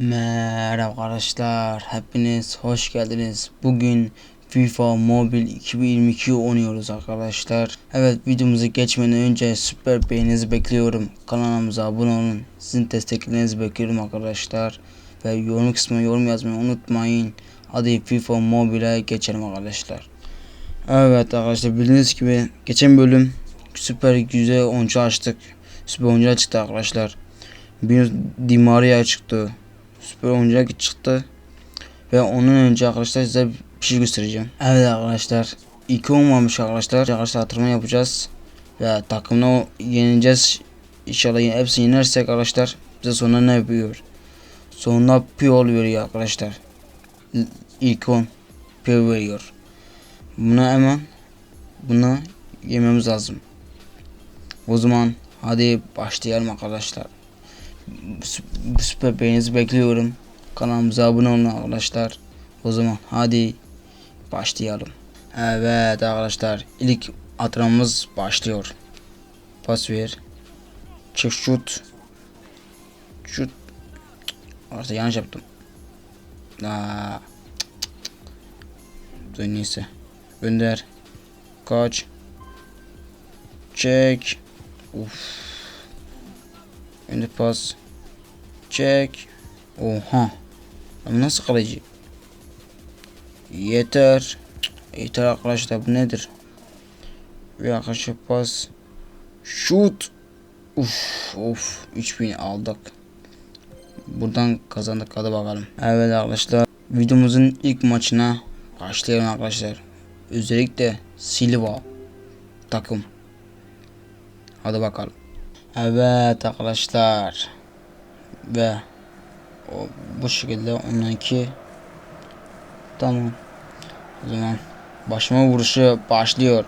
Merhaba arkadaşlar, hepiniz hoş geldiniz. Bugün FIFA Mobile 2022 oynuyoruz arkadaşlar. Evet videomuzu geçmeden önce süper beğeninizi bekliyorum. Kanalımıza abone olun. Sizin desteklerinizi bekliyorum arkadaşlar. Ve yorum kısmına yorum yazmayı unutmayın. Hadi FIFA Mobile'e geçelim arkadaşlar. Evet arkadaşlar bildiğiniz gibi geçen bölüm süper güzel oyuncu açtık. Süper oyuncu çıktı arkadaşlar. Bir Di Maria çıktı. Süper oyuncak çıktı. Ve onun önce arkadaşlar size bir şey göstereceğim. Evet arkadaşlar. iki olmamış arkadaşlar. Arkadaşlar hatırlama yapacağız. Ve takımda yeneceğiz. İnşallah hepsini yenersek arkadaşlar bize sonra ne yapıyor? Sonunda Piyol veriyor arkadaşlar. İlk 10 Piyol veriyor. Buna hemen buna yememiz lazım. O zaman hadi başlayalım arkadaşlar. Süper beğeninizi bekliyorum. Kanalımıza abone olun arkadaşlar. O zaman hadi başlayalım. Evet arkadaşlar ilk atramamız başlıyor. Pas ver. Çık şut. Şut. Arkadaşlar yanlış yaptım. Aa. Dur neyse. Gönder. Kaç. Çek. Uf. Önde pas. Çek. Oha. Nasıl kaleci? Yeter. Yeter arkadaşlar bu nedir? Ve arkadaşlar pas. Şut. Uf of 3000 aldık. Buradan kazandık hadi bakalım. Evet arkadaşlar videomuzun ilk maçına başlayalım arkadaşlar. Özellikle Silva takım. Hadi bakalım. Evet arkadaşlar. Ve o, bu şekilde onunki tamam. O zaman başıma vuruşu başlıyor.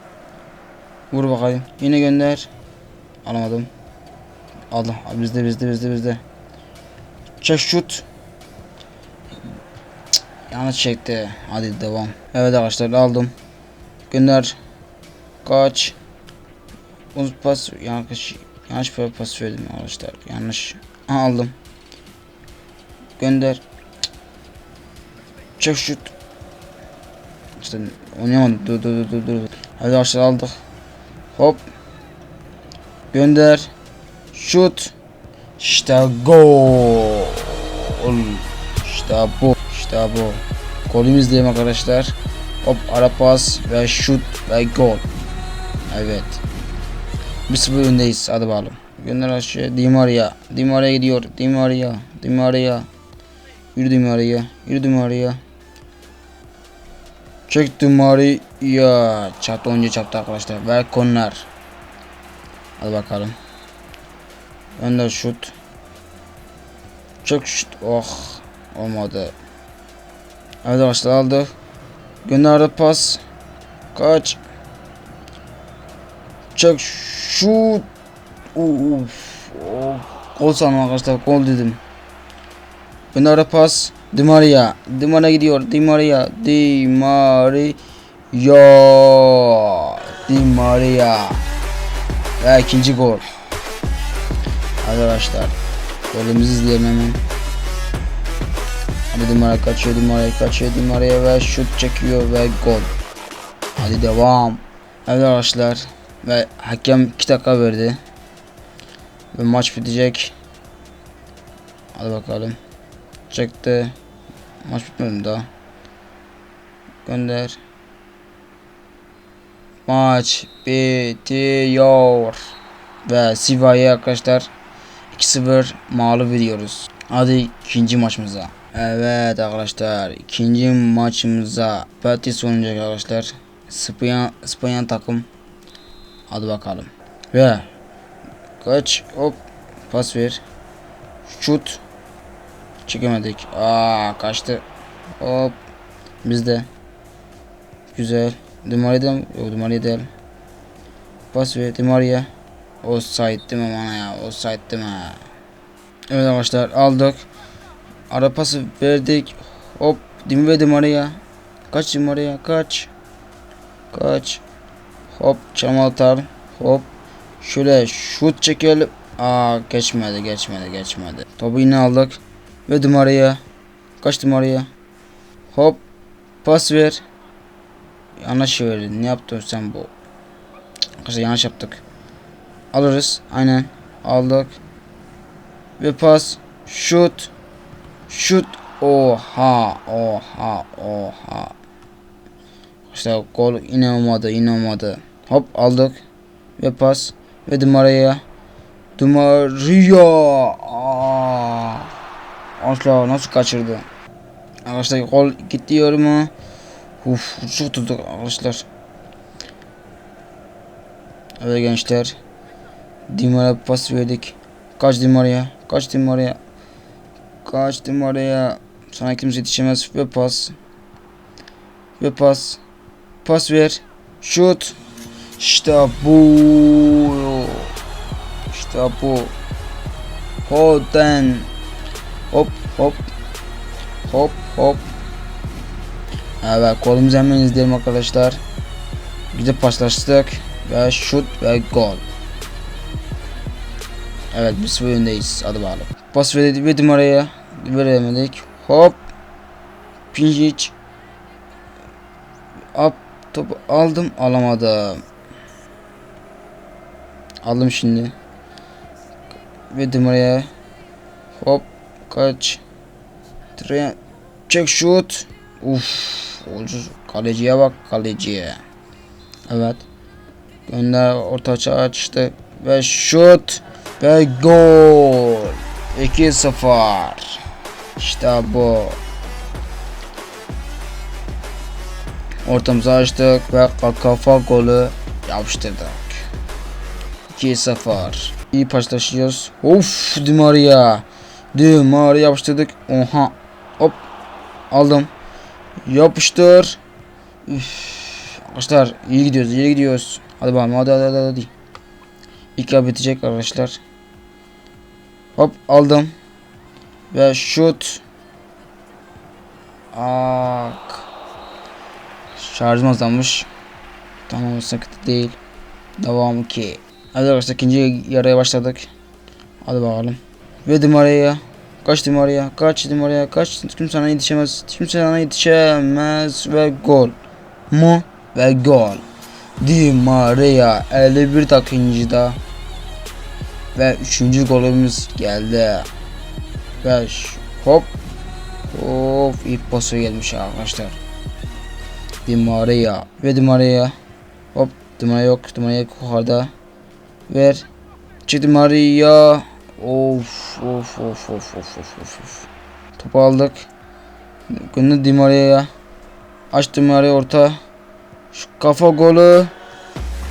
Vur bakayım. Yine gönder. Alamadım. Allah bizde bizde bizde bizde. Çek şut. Yanlış çekti. Hadi devam. Evet arkadaşlar aldım. Gönder. Kaç. Uzun pas yanlış yanlış bir pas verdim arkadaşlar. Yanlış. Aldım. Gönder. Çek şut. İşte oynayamadım. Dur dur dur dur. Hadi arkadaşlar aldık. Hop. Gönder. Şut. İşte gol. İşte bu. İşte bu. Golümüz diyeyim arkadaşlar. Hop ara pas ve şut ve gol. Evet. 1-0 öndeyiz. Hadi bakalım. Gönder aşağı. Di Maria. Di Maria gidiyor. Di Maria. Di Maria. Yürü Di Maria. Yürü Di Maria. Çek Di Maria. Çattı önce çattı arkadaşlar. Ve korner. Hadi bakalım. Gönder şut. Çek şut. Oh. Olmadı. Evet arkadaşlar aldık. Gönder pas. Kaç. Çek şut. Uf. Of. Gol sandım arkadaşlar. Gol dedim. Gönder pas. Di Maria. Di Maria gidiyor. Di Maria. Di Maria. Di Maria. Ve ikinci gol. Arkadaşlar. Golümüzü izleyelim hemen. Hadi Di Maria kaçıyor. Di Maria kaçıyor. Di Maria ve şut çekiyor ve gol. Hadi devam. Evet arkadaşlar. Ve hakem 2 dakika verdi. Ve maç bitecek. Hadi bakalım. Çekti. Maç bitmedi daha. Gönder. Maç bitiyor. Ve Siva'yı arkadaşlar 2-0 mağlup ediyoruz. Hadi ikinci maçımıza. Evet arkadaşlar ikinci maçımıza Betis oynayacak arkadaşlar. İspanya, İspanya takım. Hadi bakalım. Ve kaç hop pas ver. Şut. Çekemedik. Aa kaçtı. Hop. Bizde. Güzel. Di Maria'dan yok Di Maria değil. Pas ver Di Maria. Offside değil mi bana ya? Offside değil mi? Evet arkadaşlar aldık. Ara pası verdik. Hop. Di ve Di Maria. Kaç Di Maria kaç. Kaç. Hop çam atar. Hop. Şöyle şut çekelim. Aa geçmedi geçmedi geçmedi. Topu yine aldık. Ve numaraya. Kaç numaraya? Hop. Pas ver. Yanlış verdin. Ne yaptın sen bu? Arkadaşlar yanlış yaptık. Alırız. Aynen. Aldık. Ve pas. Şut. Şut. Oha. Oha. Oha. İşte gol yine olmadı. Hop aldık. Ve pas. Ve Dumara'ya. Dumaria. Asla nasıl kaçırdı? Arkadaşlar gol gitti yoruma. Uf çok tuttuk arkadaşlar. Evet gençler. Dimara pas verdik. Kaç Dimara'ya? Kaç Dimara'ya? Kaç Dimara'ya? Sana kimse yetişemez ve pas. Ve pas. Pas ver. Şut. İşte bu. İşte bu. Hoden. Hop hop. Hop hop. Evet kolumuzu hemen izleyelim arkadaşlar. Güzel paslaştık. Ve şut ve gol. Evet biz bu öndeyiz. Hadi bakalım. Pas verdim oraya. Veremedik. Hop. Pinjic. Hop. Topu aldım alamadım. Aldım şimdi. Verdim oraya. Hop. Kaç. Tren. Çek şut. Uf. Ucuz. Kaleciye bak kaleciye. Evet. Gönder orta açı açtı. Ve şut. Ve gol. 2-0. İşte bu. Ortamızı açtık ve kafa golü yapıştırdık. 2-0. İyi paslaşıyoruz. Of Di Maria. Di Maria yapıştırdık. Oha. Hop. Aldım. Yapıştır. Üf. Arkadaşlar iyi gidiyoruz iyi gidiyoruz. Hadi bakalım hadi hadi hadi. hadi. İlk yarı bitecek arkadaşlar. Hop aldım. Ve şut. Ak. Şarjım azalmış. Tamam sıkıntı değil. Devam ki. Hadi arkadaşlar ikinci yarıya başladık. Hadi bakalım. Ve Dimara'ya. Kaç Dimara'ya. Kaç Dimara'ya. Kaç. Kimse sana yetişemez. Kimse sana yetişemez. Ve gol. Mu. Ve gol. Di Maria 51 dakikada ve 3. golümüz geldi. Ve ş- hop of ilk pası gelmiş arkadaşlar. Di Maria ve Di Maria hop Di Maria yok Di Maria yukarıda Ver. Ciddi Maria. Of of of of of of of. Topu aldık. Gönül Di Maria'ya. Aç Di Maria orta. Şu kafa golü.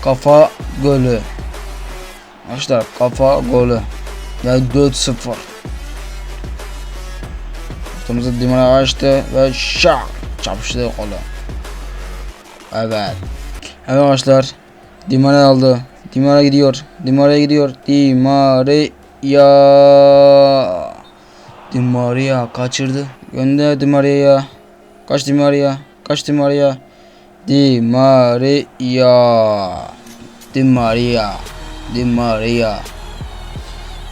Kafa golü. Arkadaşlar kafa golü. Yani 4-0. Ortamızı Di Maria açtı ve şak çarpıştı golü. Evet. Evet arkadaşlar. Di Maria aldı. Dimara gidiyor Dimara gidiyor. Dimaria Dimaria kaçırdı. Gönder Dimaria'ya Kaç Dimaria Kaç Dimaria Di Maria Di Maria Di Maria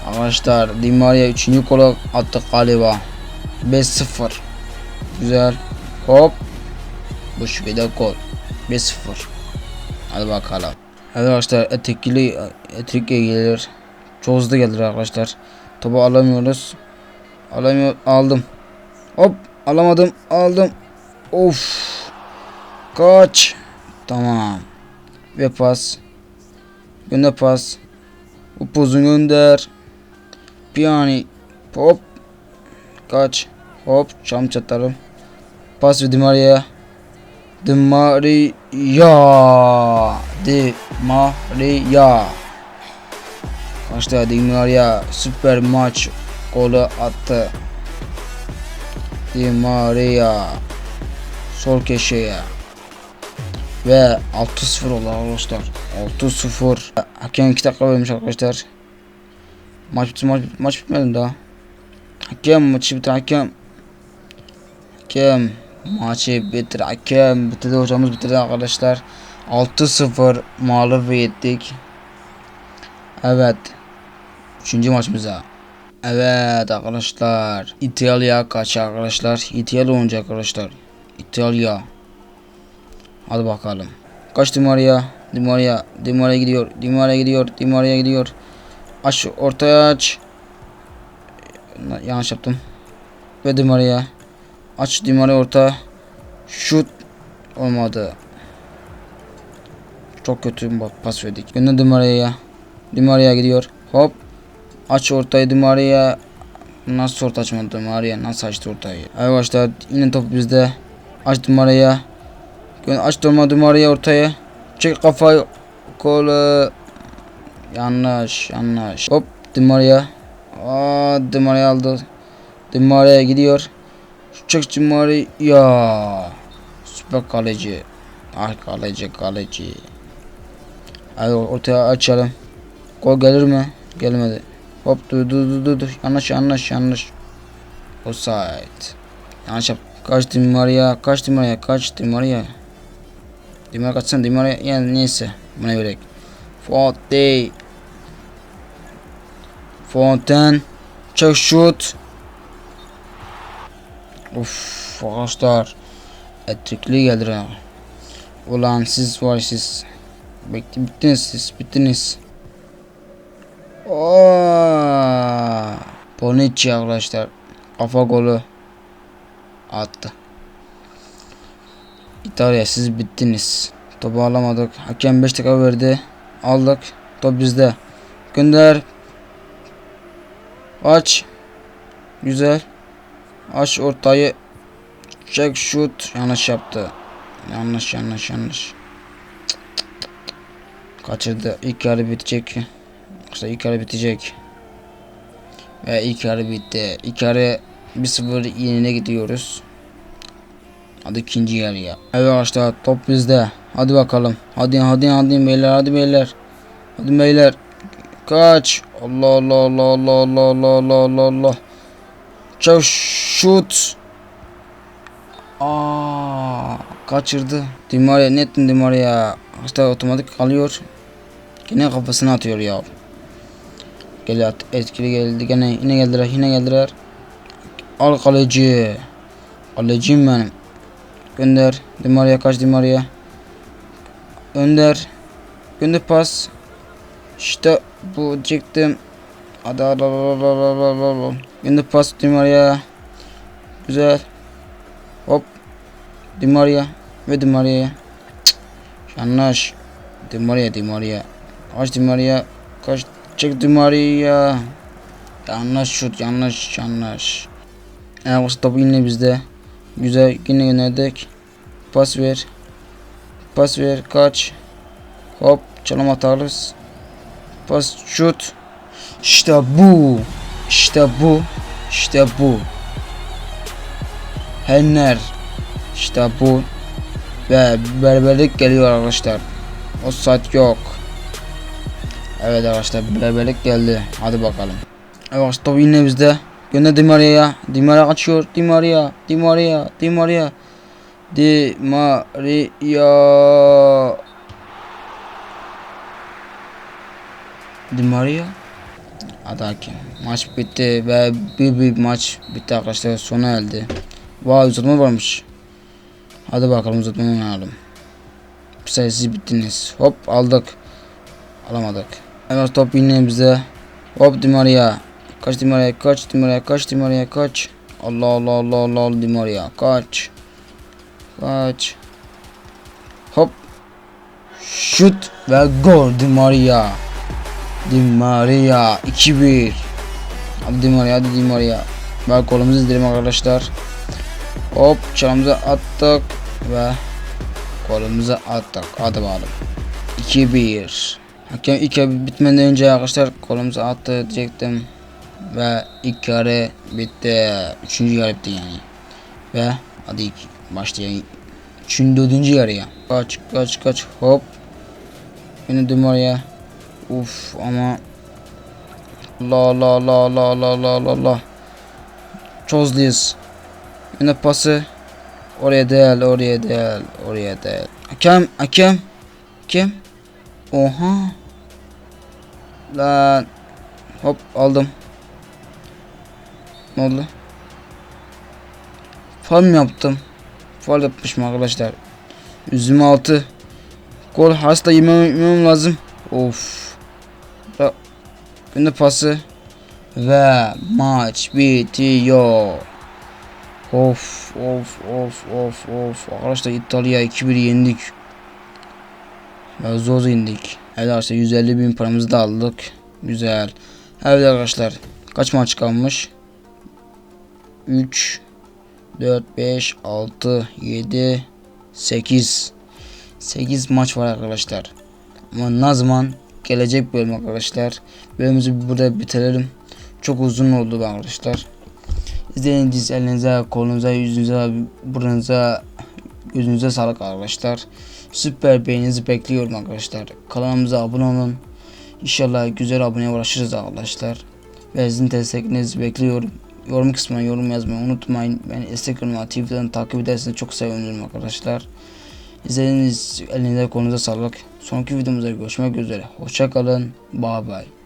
Arkadaşlar Di Maria 3. kola attık galiba. 5-0 Güzel. Hop. Bu şekilde gol. 5-0 Hadi bakalım arkadaşlar etkili etkili gelir Çok gelir arkadaşlar Topu alamıyoruz Alamıyor aldım Hop alamadım aldım Of Kaç. Tamam. Ve pas. Gönder pas. Upuzun gönder. Piyani. Hop. Kaç. Hop. Çam çatarım. Pas ve Dimaria'ya. Dimaria. Dimaria. Kaçta Dimaria süper maç golü attı. Dimaria sol köşeye. Ve 6-0 oldu arkadaşlar. 6-0 hakem 2 dakika vermiş arkadaşlar. Maç bitti maç, maç bitmedi daha. Hakem maçı bitir hakem. Hakem maçı bitir hakem bitirdi hocamız bitirdi arkadaşlar 6-0 mağlup ettik evet 3. maçımıza Evet arkadaşlar. İtalya kaç arkadaşlar? İtalya olacak arkadaşlar. İtalya. Hadi bakalım. Kaç Di Maria? Di Maria. Di Maria gidiyor. Di Maria gidiyor. Di Maria gidiyor. Aç ortaya aç. Yanlış yaptım. Ve Di Maria. Aç Dimare orta. Şut olmadı. Çok kötü pas verdik. Gönder Dimare'ye. Dimare'ye gidiyor. Hop. Aç ortayı Dimare'ye. Nasıl orta açmadı Dimare'ye? Nasıl açtı ortayı? Arkadaşlar yine top bizde. Aç Dimare'ye. Aç Dimare'ye ortayı. Çek kafayı. Kolu. Yanlış. Yanlış. Hop. Dimare'ye. Aa Dimare'ye aldı. Dimare'ye gidiyor. Çek Di Maria. Süper kaleci. Ah kaleci kaleci. Hadi ortaya açalım. Gol gelir mi? Gelmedi. Hop dur dur dur dur dur. Yanlış yanlış yanlış. Offside. Yanlış yap. Kaç Di Maria? Kaç Di Maria? Kaç Di Maria? Di Maria kaçsana Di Maria. Yani neyse. Buna gerek. Forte. Fonten. Çek şut. Of arkadaşlar. Etrikli geldi ha. Ulan siz var siz. Bekle bittiniz siz bittiniz. Oo. Bonucci arkadaşlar. Kafa golü attı. İtalya siz bittiniz. Topu alamadık. Hakem 5 dakika verdi. Aldık. Top bizde. Gönder. Aç. Güzel. Aç ortayı. Çek şut. Yanlış yaptı. Yanlış yanlış yanlış. Kaçırdı. İlk yarı bitecek. İşte ilk yarı bitecek. Ve ilk yarı bitti. İlk yarı 1-0 yenine gidiyoruz. Hadi ikinci yarıya. Evet arkadaşlar top bizde. Hadi bakalım. Hadi hadi hadi beyler hadi beyler. Hadi beyler. Kaç. Allah Allah Allah Allah Allah Allah Allah Allah Allah. Çav şut. Aa, kaçırdı. Di Maria ne ettin Di Maria? Hasta otomatik kalıyor. Yine kafasına atıyor ya. Gel at, etkili geldi gene yine geldiler yine geldiler. Al kaleci. Kaleciyim benim. Gönder. Di Maria kaç Di Maria. Önder. Gönder pas. İşte bu hadi hadi hadi hadi hadi Gönder pas Di Maria. Güzel. Hop. Di Maria. Ve Di Maria'ya. Yanlış. Di Maria Di Maria. Kaç Di Maria. Kaç. Çek Di Maria. Yanlış şut yanlış yanlış. Ayaklısı topu yine bizde. Güzel yine yöneldik. Pas ver. Pas ver kaç. Hop çalım atarız. Pas şut. İşte bu. İşte bu. İşte bu. Henner. İşte bu. Ve berberlik geliyor arkadaşlar. O saat yok. Evet arkadaşlar berberlik geldi. Hadi bakalım. Evet top yine bizde. Gönder Di Maria'ya. Di Maria açıyor. Di Maria. Di Maria. Di Maria. Di Maria. Di Maria. Hakim. Maç bitti ve bir bir maç bitti arkadaşlar. Sona erdi. Vay uzatma varmış. Hadi bakalım uzatma oynayalım. Sayısız bittiniz. Hop aldık. Alamadık. Evet top yine bize. Hop Di Maria. Kaç Di Maria kaç Di Maria kaç Di Maria kaç. Allah Allah Allah Allah Allah Di Maria kaç. Kaç. Hop. Şut ve gol Di Maria. Di Maria 2-1. Hadi Di Maria hadi Di Maria. Bak golümüzü izleyelim arkadaşlar. Hop çalımızı attık ve golümüzü attık. Hadi bakalım. 2-1. Hakem ilk bitmeden önce arkadaşlar golümüzü attı diyecektim. Ve ilk yarı bitti. Üçüncü yarı bitti yani. Ve hadi ilk başlayalım. Üçüncü dördüncü yarıya. Kaç kaç kaç hop. Yine düm oraya. Uf ama La la la la la la la la. Çozluyuz. Yine pası. Oraya değil, oraya değil, oraya değil. Hakem, hakem. Kim? Oha. Lan. Hop aldım. Ne oldu? Fal mı yaptım? Fal yapmışım arkadaşlar. Üzüm altı. Gol hasta yemem, yemem lazım. Of. Günde pası. Ve maç bitiyor. Of of of of of. Arkadaşlar İtalya 2-1 yendik. Ya zor yendik. Evet arkadaşlar 150 bin paramızı da aldık. Güzel. Evet arkadaşlar. Kaç maç kalmış? 3 4 5 6 7 8 8 maç var arkadaşlar. Ama ne zaman gelecek bölüm arkadaşlar. Bölümümüzü burada bitirelim. Çok uzun oldu arkadaşlar. İzlediğiniz elinize, kolunuza, yüzünüze, burnunuza, gözünüze sağlık arkadaşlar. Süper beğeninizi bekliyorum arkadaşlar. Kanalımıza abone olun. İnşallah güzel aboneye ulaşırız arkadaşlar. Ve sizin desteklerinizi bekliyorum. Yorum kısmına yorum yazmayı unutmayın. Beni Instagram'a, Twitter'dan takip ederseniz çok sevinirim arkadaşlar. İzlediğiniz elinize kolunuza sağlık. Sonraki videomuzda görüşmek üzere. Hoşça kalın. Bye bye.